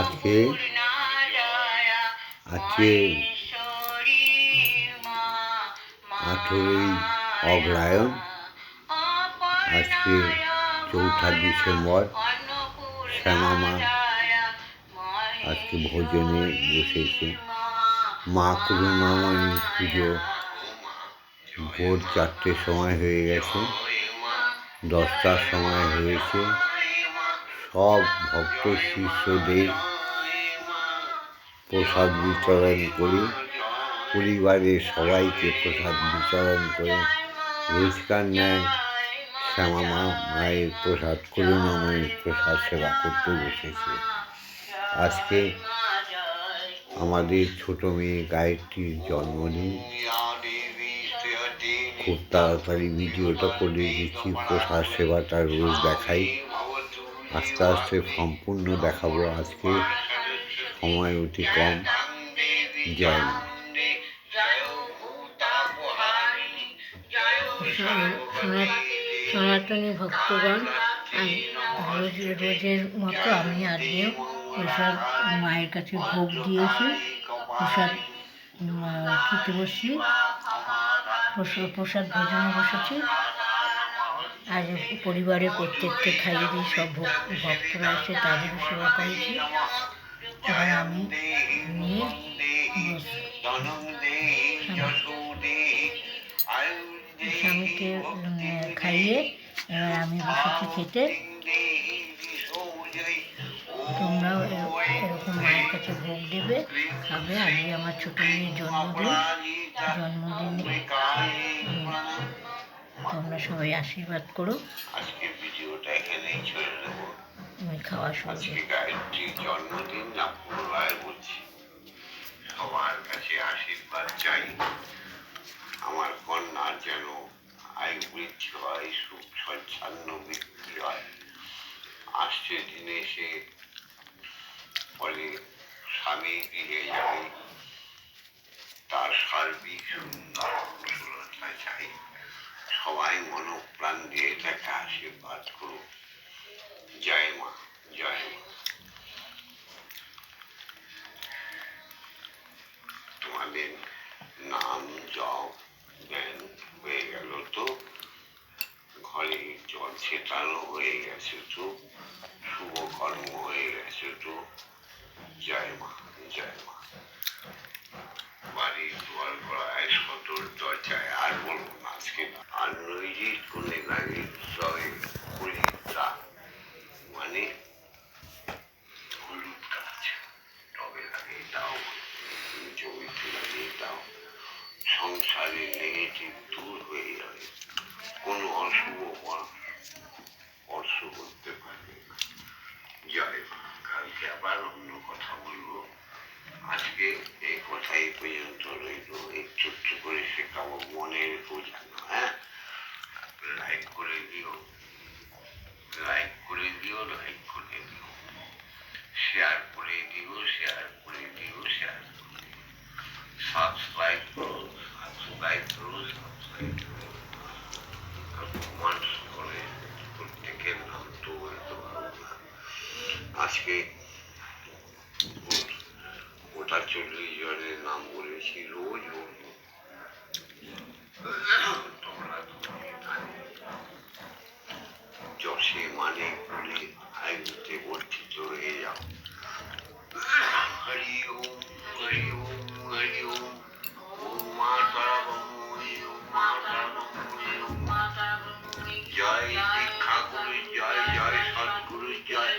আজকে আজকে আঠেরোই অগ্রায়ণ আজকে চৌঠা ডিসেম্বর, শ্যামামা আজকে ভোজনে বসেছে। মা করুণাময়ী পুজো ভোর চারটের সময় হয়ে গেছে, দশটার সময় হয়েছে। সব ভক্ত শিষ্যদের প্রসাদ বিতরণ করি। পরিবারের সবাইকে প্রসাদ বিতরণ করে রোজকার ন্যায় শ্যামা মা, মায়ের প্রসাদ, করুণাময়ীর প্রসাদ সেবা করতে বসেছে। আজকে আমাদের ছোট মেয়ে গায়ত্রীর জন্মদিন। খুব তাড়াতাড়ি ভিডিওটা করে দিচ্ছি। প্রসাদ সেবাটা রোজ দেখাই। আস্তে আস্তে সম্পূর্ণ দেখাবো আজকে। সময় অতি কম। যায় সনা- সনাতনী ভক্তগণ রোজ রোজের মতো আমি আজকেও প্রসাদ মায়ের কাছে ভোগ দিয়েছি। প্রসাদ খেতে বসছি। প্রসাদ ভোজনে বসেছি। আর পরিবারের প্রত্যেককে খাইয়ে দিই সব ভক- ভক্তরা আছে তাদেরও সেবা করেছি এবার আমি স্বামীকে খাইয়ে এবার আমি বসেছি খেতে তোমরাও এর- এরকম মায়ের কাছে ভোগ দেবে, খাবে। আজকে আমার ছোট মেয়ের জন্মদিন। জন্মদিনে তোমরা সবাই আশীর্বাদ করো। আজকে ভিডিওটা এখানেই ছেড়ে দেবো। আমি খাওয়া শুরু গায়ত্রীর জন্মদিন না পুনরায় বলছি সবার কাছে আশীর্বাদ চাই। আমার কন্যার যেন আয়ু বৃদ্ধি হয় সুখ সচ্ছন্ন বৃদ্ধি হয়। আসছে দিনে সে ফলে স্বামী গৃহে যাবে। তার সার্বিক সুন্দর চাই। সবাই মনোপ্রাণ দিয়ে তাকে আশীর্বাদ করুক। জয় মা জয় মা। তোমাদের নাম জপ জ্ঞান হয়ে গেল তো। ঘরে জল ছেটানো হয়ে গেছে তো। শুভ কর্ম হয়ে গেছে তো। জয় মা জয় মা। বাড়ির দুয়ার গড়ায় সদর দরজায় আর বলব মানে সংসারে নেগেটিভ দূর হয়ে যাবে। কোনো অশুভ স্পর্শ করতে পারবে না জয় মা কালকে আবার অন্য কথা বলব আজকে এই কথাই পর্যন্ত রইল একটু একটু করে শেখাবো মনে রেখো জানো হ্যাঁ করে দিও লাইক করে দিও লাইক করে দিও শেয়ার করে দিও শেয়ার করে দিও শেয়ার করে সাবস্ক্রাইব করো সাবস্ক্রাইব করো আজকে গোটা চল্লিশ জনের নাম বলেছি, রোজ বলব। মানে হয়ে ওম জয় দীক্ষা গুরু জয় জয় সদ্গুরু জয়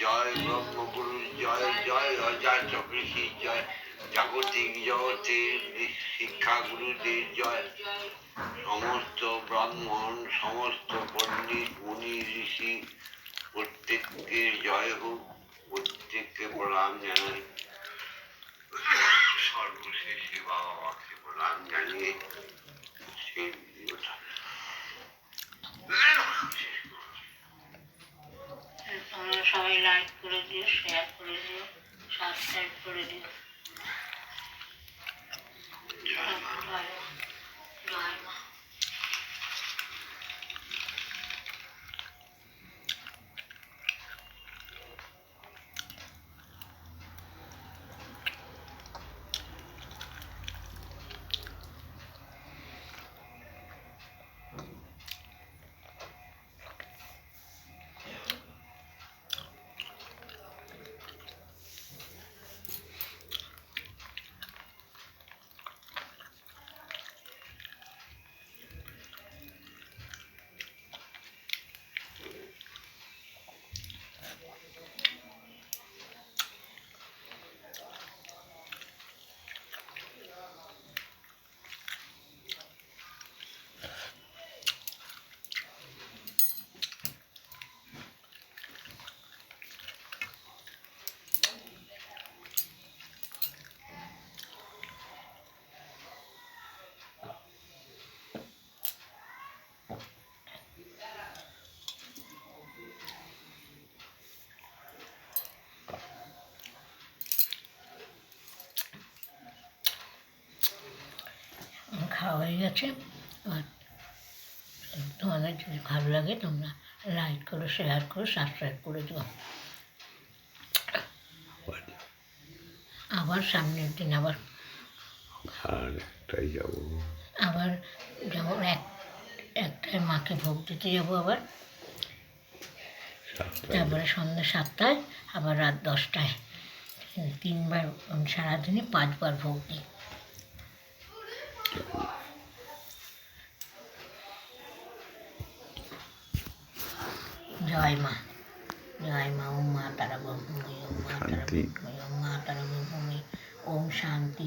জয় ব্রহ্মগুরু জয় জয় অজয় চক্রী জয় জাগতিক জগতের শিক্ষা গুরুদের জয় সমস্ত ব্রাহ্মণ, সমস্ত পণ্ডিত, মুনি, ঋষি, প্রত্যেককে জয় হোক, প্রত্যেককে প্রণাম জানাই। সর্বশেষে বাবা মাকে প্রণাম জানিয়ে সেই ভিডিওটা শেষ করছি। তোমরা সবাই লাইক করে দিও শেয়ার করে দিও সাবস্ক্রাইব করে দিও জয় মা জয় মা জয় মা গেছে আর তোমাদের যদি ভালো লাগে তোমরা লাইক করো শেয়ার করো সাবস্ক্রাইব করে দিও। আবার সামনের দিন আবার আর একটাই যাব। আবার যেমন এক একটায় মাকে ভোগ দিতে যাব আবার। তারপরে সন্ধ্যে সাতটায় আবার রাত দশটায়। তিনবার সারাদিনে পাঁচবার ভোগ দিই। জয় মা জয় মা ওম মা তারা ব্রহ্মী ওম মা তারা শান্তি। ব্রহ্মী ওম মা তারা ব্রহ্মী ওম শান্তি